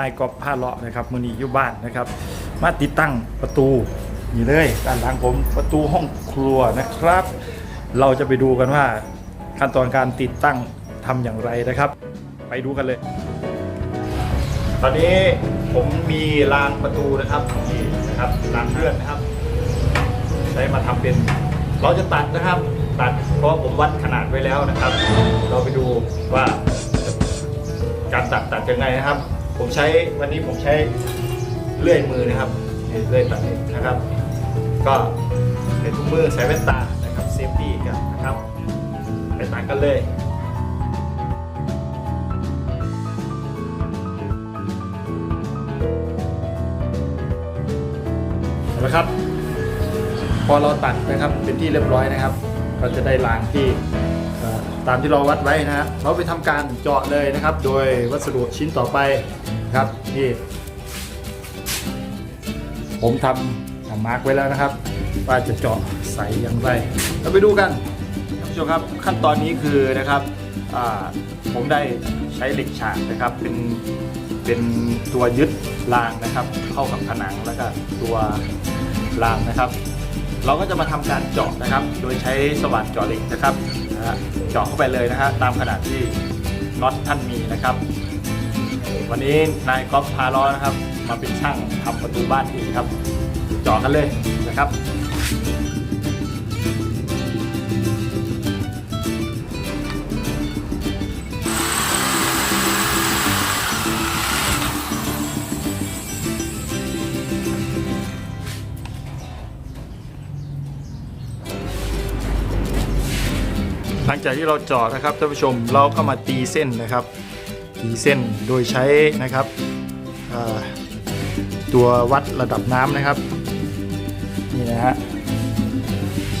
นายกอบผ้าเลาะนะครับมือนีอยู่บ้านนะครับ มาติดตั้งประตูนี่เลยด้านหลังผมประตูห้องครัวนะครับ เราจะไปดูกันว่าขั้นตอนการติดตั้งทำอย่างไรนะครับ ไปดูกันเลย ตอนนี้ผมมีรางประตูนะครับนี่นะครับรางเลื่อนนะครับ ใช้มาทำเป็น เราจะตัดนะครับ ตัดเพราะผมวัดขนาดไว้แล้วนะครับ เราไปดูว่าการตัดตัดยังไงนะครับ ผมใช้วันนี้ผมใช้เลื่อยมือนะครับเลื่อยตัดนะครับ ก็ใส่ถุงมือใส่แว่นตานะครับเซฟตี้กันนะครับไปตัดกันเลยเอาละครับ พอเราตัดนะครับเป็นที่เรียบร้อยนะครับ ก็จะได้รางที่ตามที่เราวัดไว้นะฮะเราไปทำการเจาะเลยนะครับ โดยวัสดุชิ้นต่อไป ครับนี่ผมทำมาร์กไว้แล้วนะครับว่าจะเจาะใสอย่างไรเราไปดูกันท่านผู้ชมครับขั้นตอนนี้คือนะครับผมได้ใช้เหล็กฉากนะครับเป็นเป็นตัวยึดรางนะครับ เข้ากับผนังแล้วก็ตัวรางนะครับ เราก็จะมาทำการเจาะนะครับ โดยใช้สว่านเจาะเหล็กนะครับเจาะเข้าไปเลยนะฮะตามขนาดที่น็อตท่านมีนะครับ วันนี้นายก๊อฟพาล้อนะครับ มาเป็นช่างทำประตูบ้านเองครับเจาะกันเลยนะครับ หลังจากที่เราเจาะนะครับท่านผู้ชมเราก็มาตีเส้นนะครับ ตีเส้นโดยใช้นะครับตัววัดระดับน้ำนะครับนี่นะฮะ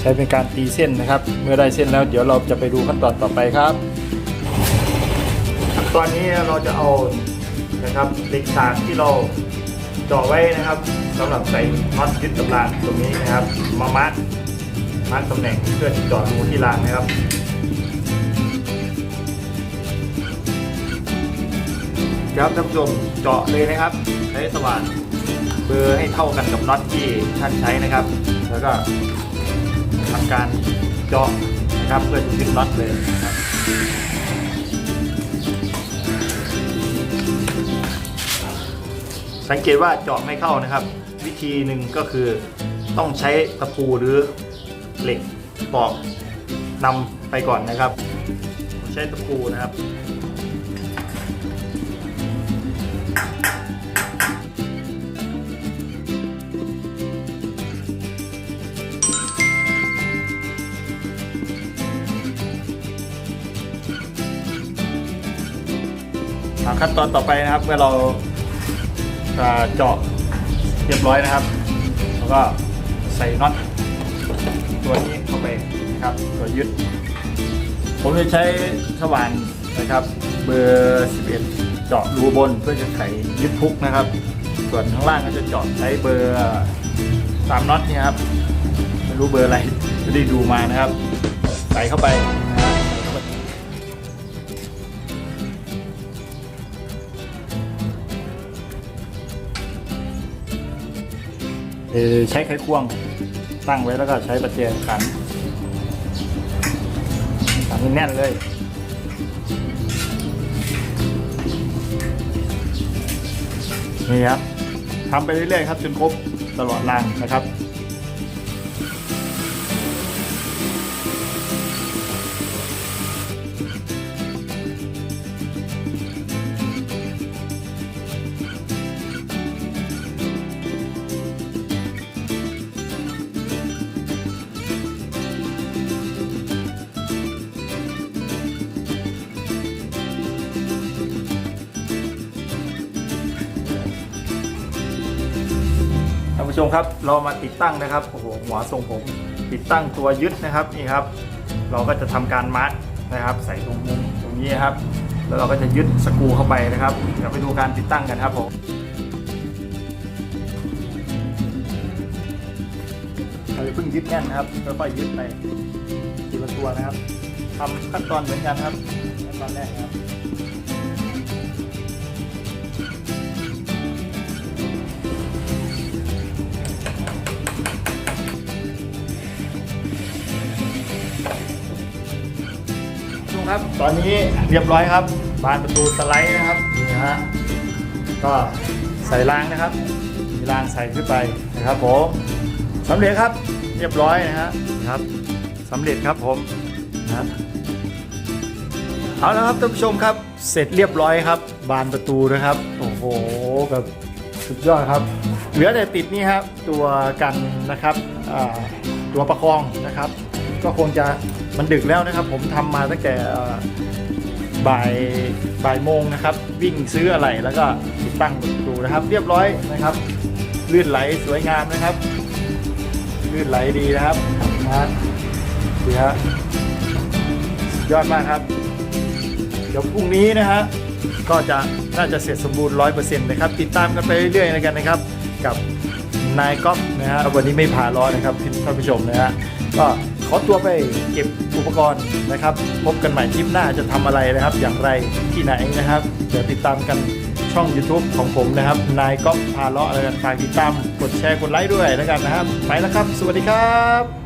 ใช้เป็นการตีเส้นนะครับ เมื่อได้เส้นแล้วเดี๋ยวเราจะไปดูขั้นตอนต่อไปครับตอนนี้เราจะเอานะครับเหล็กฉากที่เราเจาะไว้นะครับสำหรับใส่น็อตยึดกับรางตรงนี้นะครับ มามัดมัดตำแหน่งเพื่อที่เจาะรูที่รางนะครับ ครับท่านผู้ชมเจาะเลยนะครับ ใช้สว่านเบอร์ให้เท่ากันกับน็อตที่ท่านใช้นะครับ แล้วก็ทำการเจาะนะครับเพื่อจะยึดน็อตเลยครับสังเกตว่าเจาะไม่เข้านะครับ วิธีหนึ่งก็คือต้องใช้ตะปูหรือเหล็กปอกนำไปก่อนนะครับผมใช้ตะปูนะครับ ขั้นตอนต่อไปนะครับเมื่อเราเจาะเรียบร้อยนะครับ แล้วก็ใส่น็อตตัวนี้เข้าไปนะครับ ตัวยึด ผมจะใช้สว่านนะครับ เบอร์ 11 เจาะรูบนเพื่อจะไขยึดพุกนะครับ ส่วนข้างล่างก็จะเจาะใช้เบอร์สามน็อตเนี่ยครับไม่รู้เบอร์อะไรไม่ได้ดูมานะครับ ใส่เข้าไป คือใช้ไขควงตั้งไว้แล้วก็ใช้ประแจขันขันให้แน่นเลยนี่ครับทำไปเรื่อยๆครับจนครบตลอดรางนะครับ ชมครับเรามาติดตั้งนะครับโอ้โหหัวทรงผมติดตั้งตัวยึดนะครับนี่ครับ เราก็จะทำการมัดนะครับ ใส่ตรงมุมตรงนี้ครับ แล้วเราก็จะยึดสกรูเข้าไปนะครับเดี๋ยวไปดูการติดตั้งกันครับผมเราจะเพิ่งยึดแน่นนะครับค่อยๆยึดไปทีละตัวนะครับทำขั้นตอนเหมือนกันครับขั้นตอนแรกครับ ครับ ตอนนี้เรียบร้อยครับ บานประตูสไลด์นะครับนี่นะฮะก็ใส่รางนะครับ มีรางใส่ขึ้นไปนะครับผมสำเร็จครับ เรียบร้อยนะฮะนี่ครับสำเร็จครับผมนะครับเอาละครับท่านผู้ชมครับ เสร็จเรียบร้อยครับ บานประตูนะครับ โอ้โหแบบสุดยอดครับ เหลือแต่ติดนี่ครับตัวกันนะครับอ่าตัวประคองนะครับ ก็คงจะ มันดึกแล้วนะครับ ผมทำมาตั้งแต่บ่ายบ่ายโมงนะครับ วิ่งซื้ออะไรแล้วก็ติดตั้งประตูนะครับ เรียบร้อยนะครับ ลื่นไหลสวยงามนะครับ ลื่นไหลดีนะครับนะดีฮะยอดมากครับ เดี๋ยวพรุ่งนี้นะฮะก็จะน่าจะเสร็จสมบูรณ์ร้อยเปอร์เซ็นต์นะครับ ติดตามกันไปเรื่อยๆนะครับนะครับ กับนายก๊อฟนะฮะวันนี้ไม่ผ่าร้อนนะครับท่านผู้ชมนะฮะก็ ขอตัวไปเก็บอุปกรณ์นะครับ พบกันใหม่คลิปหน้าจะทำอะไรนะครับ อย่างไรที่ไหนนะครับ เดี๋ยวติดตามกันช่อง YouTube ของผมนะครับ นายก๊อฟพาเลาะอะไรกันฝากติดตามกดแชร์กดไลค์ด้วยแล้วกันนะครับ ไปแล้วครับ สวัสดีครับ